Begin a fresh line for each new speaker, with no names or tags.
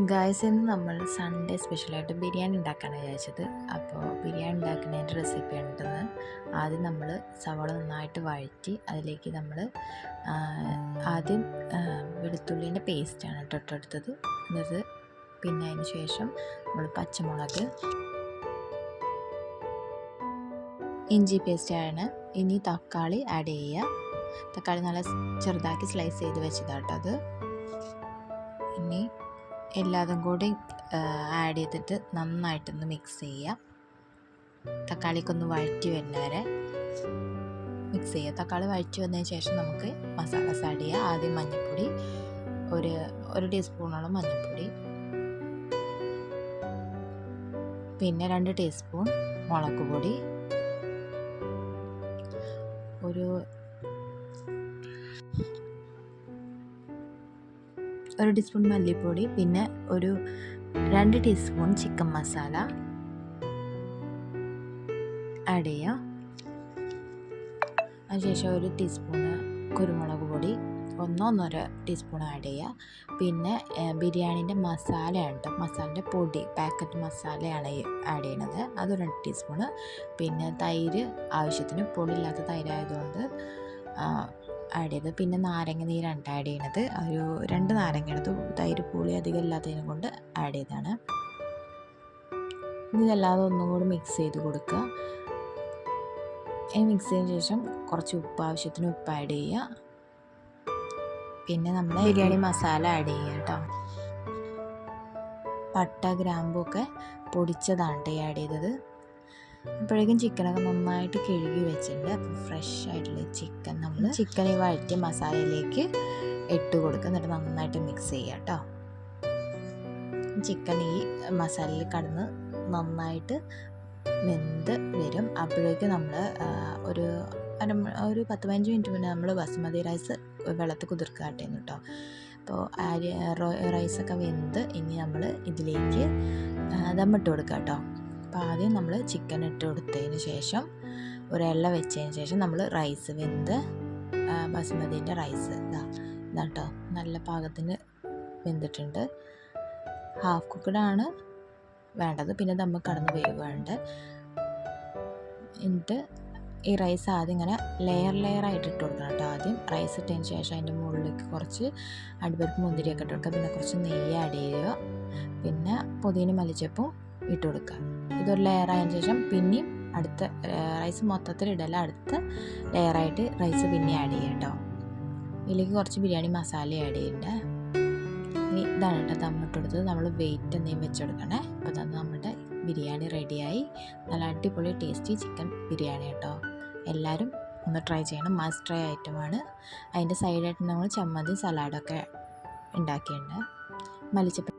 Guys ഇന്ന് നമ്മൾ Sunday സ്പെഷ്യലായിട്ട് ബിരിയാണി ഉണ്ടാക്കാനാണ് വിചാരിച്ചത്. അപ്പോൾ ബിരിയാണി ഉണ്ടാക്കുന്നതിന്റെ റെസിപ്പിയാണ് ഉണ്ടെന്ന്. ആദ്യം നമ്മൾ സവാള നന്നായിട്ട് വഴറ്റി അതിലേക്ക് നമ്മൾ ആദ്യം വെളുത്തുള്ളീന്റെ പേസ്റ്റാണ് തൊട്ടെടുത്തത് എന്നിട്ട് പിന്നെ അതിന് ശേഷം നമ്മൾ പച്ചമുളക് ഇഞ്ചി പേസ്റ്റാണ് ഇനി തക്കാളി ആഡ് ചെയ്യുക. തക്കാളി നല്ല ചെറുതാക്കി സ്ലൈസ് ചെയ്ത് വെച്ചതാട്ടോ അത്. ഇനി എല്ലാതും കൂടി ആഡ് ചെയ്തിട്ട് നന്നായിട്ടൊന്ന് മിക്സ് ചെയ്യുക തക്കാളിക്കൊന്ന് വഴറ്റി വരുന്നവരെ മിക്സ് ചെയ്യുക തക്കാളി വഴറ്റി വന്നതിന് ശേഷം നമുക്ക് മസാലാസ് ആഡ് ചെയ്യുക ആദ്യം മഞ്ഞൾപ്പൊടി ഒരു ഒരു ടീസ്പൂണോളം മഞ്ഞൾപ്പൊടി. പിന്നെ രണ്ട് ടീസ്പൂൺ മുളക് പൊടി. ഒരു ഒരു ടീസ്പൂൺ മല്ലിപ്പൊടി പിന്നെ ഒരു രണ്ട് ടീസ്പൂൺ ചിക്കൻ മസാല ആഡ് ചെയ്യുക അതിനുശേഷം ഒരു ടീസ്പൂണ് കുരുമുളക് പൊടി ഒന്നോ ടീസ്പൂൺ ആഡ് ചെയ്യുക പിന്നെ ബിരിയാണീന്റെ മസാലയാണ് കേട്ടോ മസാലന്റെ പൊടി പാക്കറ്റ് മസാലയാണ് ആഡ് ചെയ്യണത്. അത് രണ്ട് ടീസ്പൂണ് പിന്നെ തൈര് ആവശ്യത്തിന് പൊടിയില്ലാത്ത തൈരായതുകൊണ്ട് ആഡ് ചെയ്ത്. പിന്നെ നാരങ്ങ നീരാണ് ആഡ് ചെയ്യണത്. ഒരു രണ്ട് നാരങ്ങ എടുത്ത്. തൈര് പുളി അധികം ഇല്ലാത്തതിനെ കൊണ്ട് ആഡ് ചെയ്താണ് ഇതല്ലാതെ ഒന്നും കൂടി മിക്സ് ചെയ്ത് കൊടുക്കുക. ഇനി മിക്സ് ചെയ്തതിന് ശേഷം കുറച്ച് ഉപ്പ് ആവശ്യത്തിന് ഉപ്പ് ആഡ് ചെയ്യുക. പിന്നെ നമ്മൾ ബിരിയാണി മസാല ആഡ് ചെയ്യുക കേട്ടോ. പട്ട ഗ്രാമ്പൊക്കെ പൊടിച്ചതാണ് ആഡ് ചെയ്തത്. അപ്പോഴേക്കും ചിക്കനൊക്കെ നന്നായിട്ട് കഴുകി വെച്ചിട്ടുണ്ട്. അപ്പോൾ ഫ്രഷ് ആയിട്ടുള്ള ചിക്കൻ നമ്മൾ ചിക്കൻ ഈ വഴറ്റിയ മസാലയിലേക്ക് ഇട്ട് കൊടുക്കുക. എന്നിട്ട് നന്നായിട്ട് മിക്സ് ചെയ്യുക കേട്ടോ. ചിക്കൻ ഈ മസാലയിൽ കടന്ന് നന്നായിട്ട് വെന്ത് വരും. അപ്പോഴേക്കും നമ്മൾ ഒരു അര ഒരു പത്ത് പതിനഞ്ച് മിനിറ്റ് മുന്നേ നമ്മൾ ബസുമതി റൈസ് വെള്ളത്തിൽ കുതിർക്കാട്ടേന്ന് കേട്ടോ. അപ്പോൾ അരി റൈസൊക്കെ വെന്ത് ഇനി നമ്മൾ ഇതിലേക്ക് ദമ്മിട്ട് കൊടുക്കാം കേട്ടോ. അപ്പോൾ ആദ്യം നമ്മൾ ചിക്കൻ ഇട്ട് കൊടുത്തതിന് ശേഷം ഒരു വെച്ചതിന് ശേഷം നമ്മൾ റൈസ് വെന്ത് ബസുമതിന്റെ റൈസ് ഇതാ ഇതാട്ടോ നല്ല പാകത്തിന് വെന്തിട്ടുണ്ട്. ഹാഫ് കുക്കഡാണ് വേണ്ടത് പിന്നെ നമ്മൾ കടന്ന് വേണ്ട എന്നിട്ട് ഈ റൈസ് ആദ്യം ഇങ്ങനെ ലെയർ ലെയർ ആയിട്ട് ഇട്ട് കൊടുക്കണം കേട്ടോ ആദ്യം. റൈസ് ഇട്ടതിന് ശേഷം അതിന്റെ മുകളിലേക്ക് കുറച്ച് അടിപരിപ്പ് മുന്തിരിയൊക്കെ ഇട്ട് കൊടുക്കുക. പിന്നെ കുറച്ച് നെയ്യ് ആഡ് ചെയ്യുക. പിന്നെ പുതിന മല്ലിച്ചപ്പും ഇട്ട് കൊടുക്കുക ഇതൊരു ലെയർ ആയതിനു ശേഷം പിന്നെയും അടുത്ത റൈസ് മൊത്തത്തിൽ ഇടല. അടുത്ത ലെയറായിട്ട് റൈസ് പിന്നെ ആഡ് ചെയ്യുക കേട്ടോ. ഇതിലേക്ക് കുറച്ച് ബിരിയാണി മസാല ആഡ് ചെയ്യണ്ടേ ഇനി ഇതാണ് കേട്ടോ തമ്മിട്ട് കൊടുത്തത് നമ്മൾ വെയിറ്റ് എന്തെങ്കിലും വെച്ചെടുക്കണേ അപ്പോൾ തന്നെ നമ്മുടെ ബിരിയാണി റെഡിയായി നല്ല അടിപൊളി ടേസ്റ്റി ചിക്കൻ ബിരിയാണി കേട്ടോ. എല്ലാവരും ഒന്ന് ട്രൈ ചെയ്യണം. മസ്റ്റ് ട്രൈ ഐറ്റമാണ് അതിന്റെ സൈഡായിട്ട് നമ്മൾ ചമ്മന്തി സലാഡൊക്കെ ഉണ്ടാക്കിയിട്ടുണ്ട്. മല്ലിച്ചപ്പ്